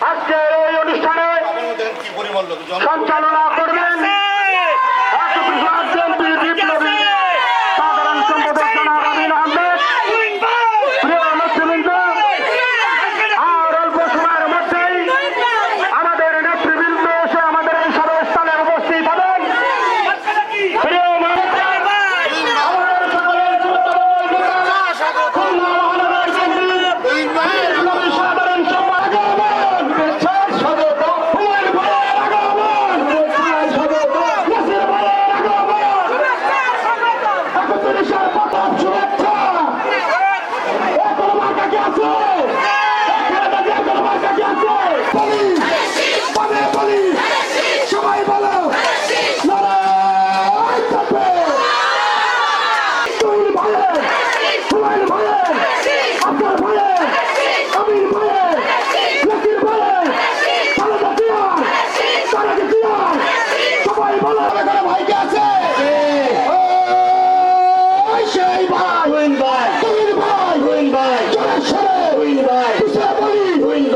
আজকের এই অনুষ্ঠানে সঞ্চালনা করবেন হুমায়ুন ভয়ে আব্দার ভয়ে আমির ভয়ে লতির ভয়ে খালেদা জিয়া তারেক জিয়া ভাইকে আছে।